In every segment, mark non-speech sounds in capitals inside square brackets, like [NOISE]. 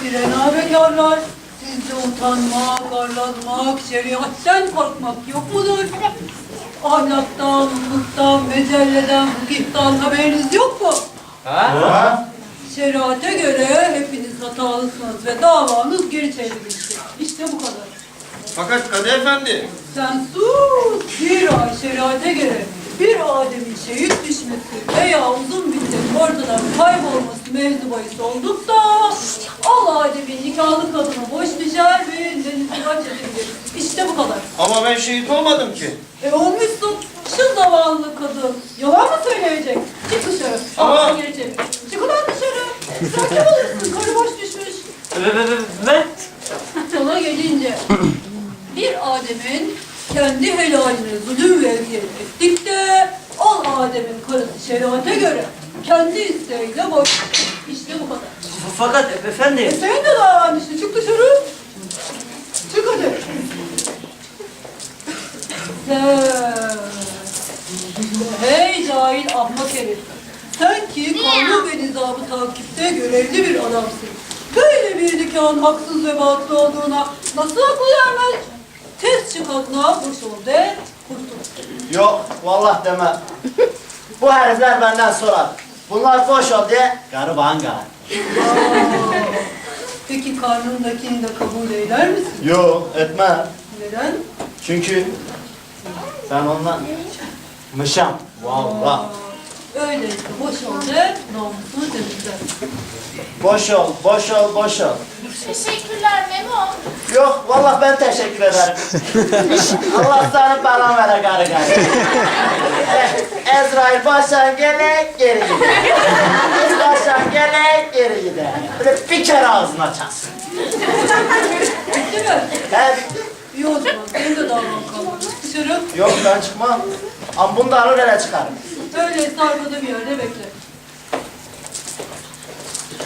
Direna bekarlar, sizde utanmak, arlanmak, şeriatten korkmak yok mudur? Ahlaktan, mutluluktan, mecelleden, fıkıhtan haberiniz yok mu? Ha? Şeriate göre hepiniz hatalısınız ve davanız geri çevrilmiştir. İşte bu kadar. Fakat Kadı Efendi, Sen sus! Zira şeriate göre bir ademin şehit düşmesi veya uzun müddet ortadan kaybolması mevzu bahis olduksa al ademin nikahlı kadına boş düşer ve denizi kaç edebilir. İşte bu kadar. ama ben şehit olmadım ki. E olmuşsun şu zavallı kadın. Yalan mı söyleyecek? Çık dışarı. Ama- Ama... Geri çevir. Kim olursun? Karı boş düşmüş. Ben Sana gelince bir Adem'in kendi helaline zulüm ve eziyet ettik de ol Adem'in karısı şeriate göre kendi isteğiyle boş. İşte bu kadar. fakat E efendim senin de davan işte çık dışarı. Nikahın haksız ve batıl olduğuna nasıl akıl ermez? Tez çık adına ol de kurtul. Yok, vallahi deme. Bu herifler benden sorar. Bunlar boş ol diye galar. Aa, Peki karnındakini de kabul eder misin? Yok, etme. Neden? Çünkü ben ondan mışam. Vallahi. Öyleyse boş ol de namusunu temizle. Boş ol, boş ol, boş ol. Teşekkürler Memo. Yok, vallahi ben teşekkür ederim. Allah sana belan vere karı karı. Eh, Ezrail baştan gele geri gider. Baştan gele geri gider. Böyle bir kere ağzını açarsın. Bitti mi? He, İyi o zaman. Benim de davam kalmadı. Dışarı. yok ben çıkmam. Ama bunu da alır ele çıkarım. Öyleyse arkada bir yerde bekle.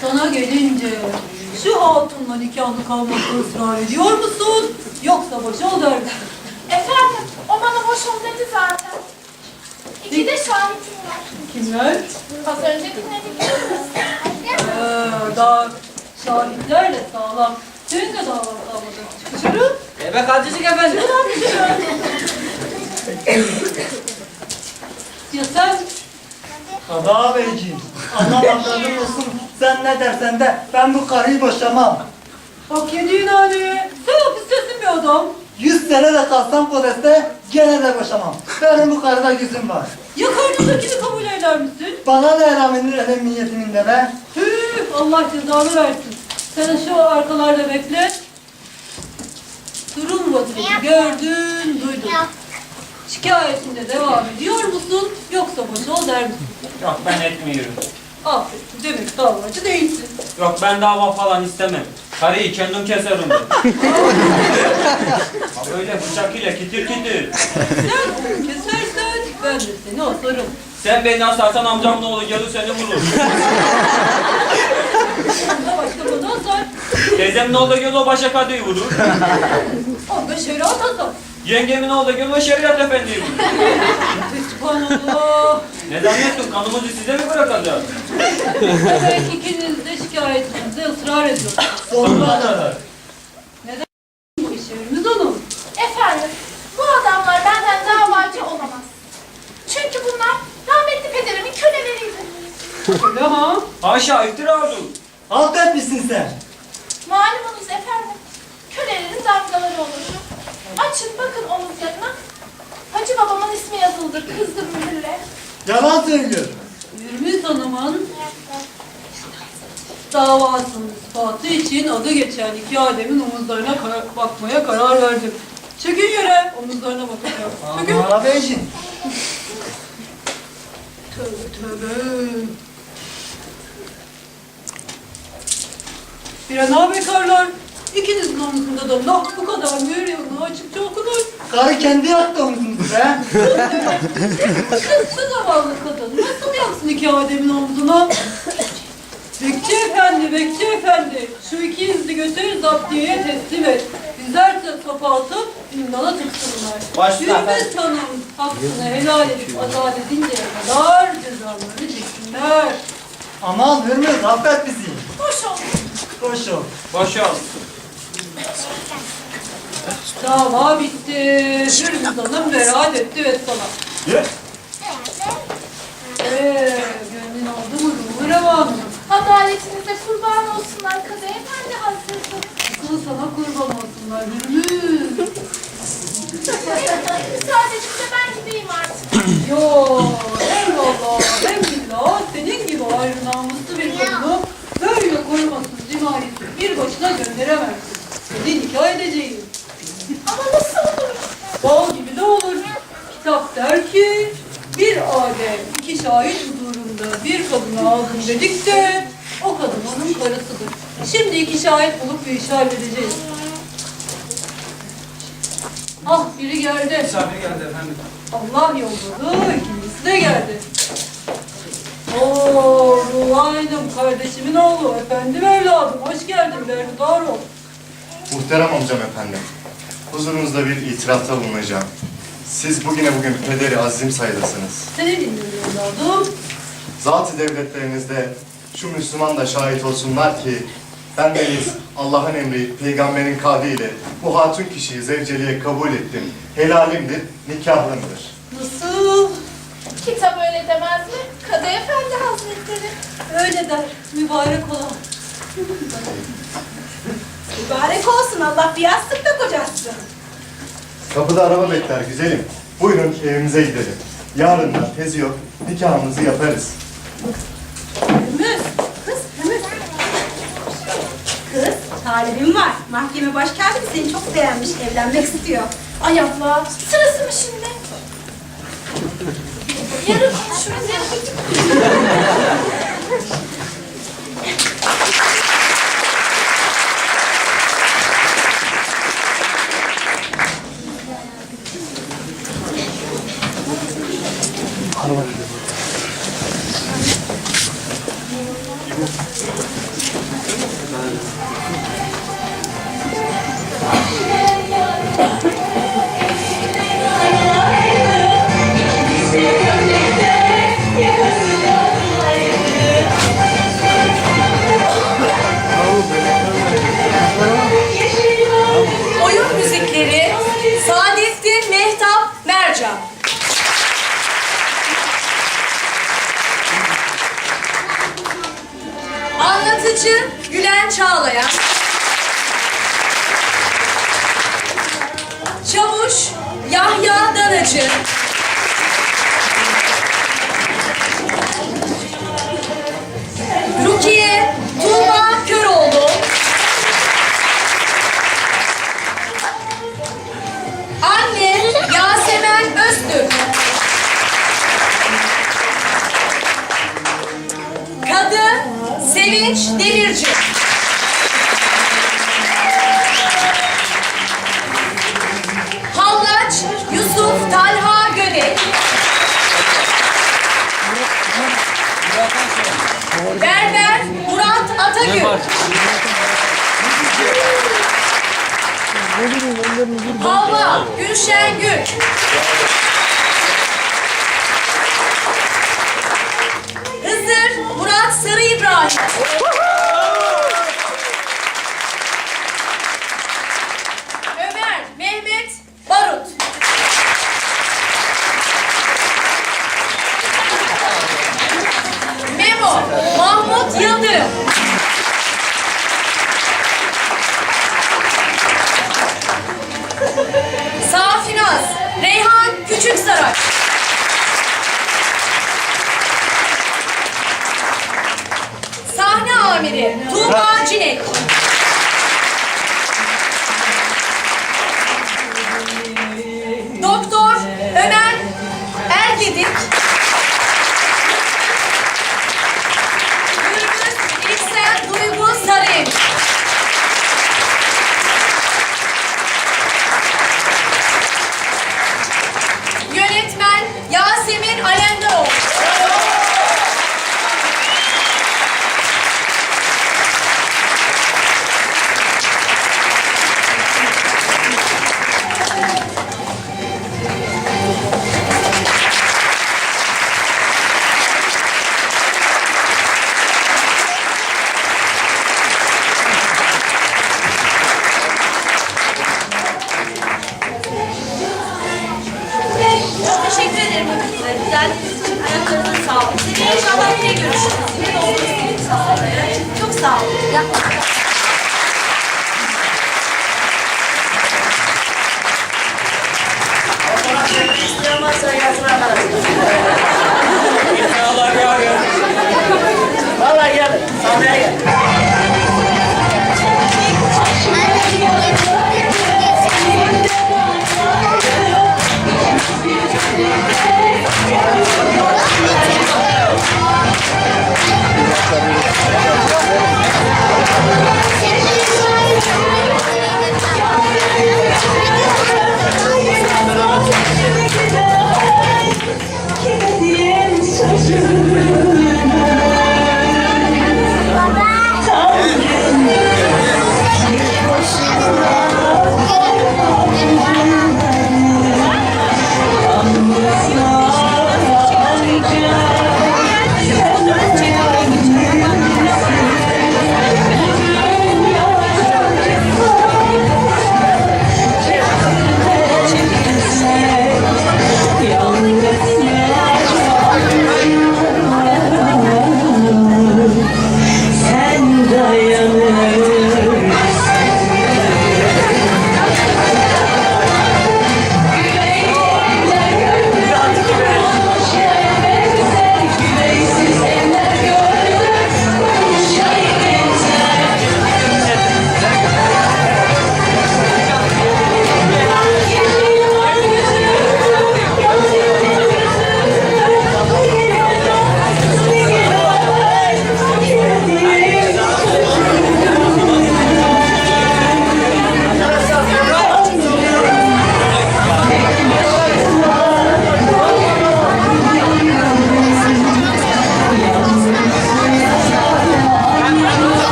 Sana gelince şu hatunla nikahlı kalmakta ısrar ediyor musun? Yoksa boş ol derdim. Efendim, o bana boş ol dedi zaten. İki de şahitim var. Kimler? Az önce dinledik. Ee, daha şahitlerle sağlam. Senin de davan kalmadı. Çık dışarı. Ebe kaçacak efendim Sen Kadı ağabeyciğim, anlamadığım olsun. Sen ne dersen de ben bu karıyı boşamam. bak yediğin hali. Sen hapistesin bir adam. Yüz sene de kalsam Kodes'te gene de boşamam. Benim bu karıda yüzüm var. Ya karnındakini kabul eder misin? Bana ne rağmen emniyetimin de be. Tüh, Allah cezanı versin. Sen şu arkalarda bekle. Durum vaziyeti gördün, duydun. Şikayetinde devam ediyor musun yoksa boş ol der misin? Yok ben etmiyorum Aferin, demek davacı değilsin. Yok ben dava falan istemem Karıyı kendim keserim [LAUGHS] ben Ha Böyle bıçak ile kitir kitir Sen onu kesersen ben de seni asarım. Sen beni asarsan amcamın oğlu gelir seni vurur de başka bana asar. Teyzemin oğlu gelir o başa kadıyı vurur O da şeriat asar. Yengemin oğlu gelir o şeriat efendiyi vurur Subhanallah. Ne zannettin kanımızı size mi bırakacağız? Demek ikiniz de şikayetinize ısrar ediyorsunuz. Sonuna kadar Neden bu iş yerimiz onun? Efendim, bu adamlar benden davacı olamaz. Çünkü bunlar rahmetli pederimin köleleriydi. Öyle ha? Haşa iftira olur Halt etmişsin sen. Malumunuz efendim, kölelerin damgaları olur. Açın bakın omuzlarına. Hacı babamın ismi yazılıdır, kızdır mühürle. Yalan söylüyor. Hürmüz Hanım'ın davasının ispatı için adı geçen iki ademin omuzlarına kara- bakmaya karar verdim. Çekin yere, omuzlarına bakacağım. Çekin. Aman ağabeyciğim. Tövbe tövbe. Bir an bekarlar. İkinizin omzunda da nah bu kadar mühür yazılı açıkça okunur. Karı kendi yaktı omzunu be. Şu zavallı kadın nasıl yaksın iki ademin omzuna? Bekçi efendi, bekçi efendi. Şu iki yüzlü götür zaptiyeye teslim et. Bizlerse sopa atıp zindana tıksınlar. Başla efendim. hanım hakkını helal edip azat edinceye kadar cezalarını çeksinler. Aman Hürmüz affet bizi. Hoş ol. Hoş ol. Boş ol. Dava bitti. Gürbüz hanım beraat etti ve sana. Eee gönlün aldı mı ruhu revanı? Adaletinize kurban olsunlar Kadı Efendi Hazretleri. Asıl sana kurban olsunlar Hürmüz. Müsaadenizle ben gideyim artık. Yo hem valla hem billah senin gibi ayrı namuslu bir kadını böyle korumasız cimayeti bir başına gönderemezsin. Seni nikah edeceğim. Ama nasıl olur? Bal gibi de olur. Kitap der ki bir adem iki şahit huzurunda bir kadını aldım dedik de o kadın onun karısıdır. Şimdi iki şahit bulup bir işi halledeceğiz. Ah biri geldi. Misafir geldi efendim. Allah yolladı, ikincisi de geldi. Oo, Ruhan'ım kardeşimin oğlu, efendim evladım, hoş geldin, berhudar ol. Muhterem amcam efendim, huzurunuzda bir itirafta bulunacağım. Siz bugüne bugün pederi azim sayılısınız. Seni dinliyorum evladım. Zat-ı devletlerinizde şu Müslüman da şahit olsunlar ki ben deniz Allah'ın emri, peygamberin kavliyle bu hatun kişiyi zevceliğe kabul ettim. Helalimdir, nikahımdır. Nasıl? Kitap öyle demez mi? Kadı Efendi Hazretleri. Öyle der, mübarek olan. Mübarek olsun Allah bir yastıkta kocasın. Kapıda araba bekler güzelim. Buyurun evimize gidelim. Yarından tezi yok, nikahımızı yaparız. Hürmüz, Kız, Hümüz. Kız, talibim var. Mahkeme başkavili seni çok beğenmiş, evlenmek istiyor. Ay abla sırası mı şimdi? Yarın konuşuruz yarın. Çağlayan. Çavuş Yahya Danacı. Rukiye Tuğba Köroğlu. Anne Yasemen Öztürk. Kadın Sevinç Demirci. Murat Atagül. Havva Gülşen Gül.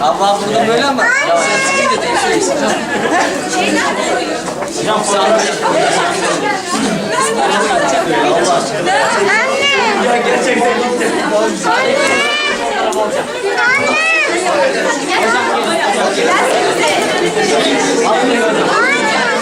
Allah burada böyle ama ya sen siki de değişiyorsun. Şeyden mi soruyorsun? Hocam fotoğraf Anne. Ya gerçekten gitti. Anne. Anne. Anne.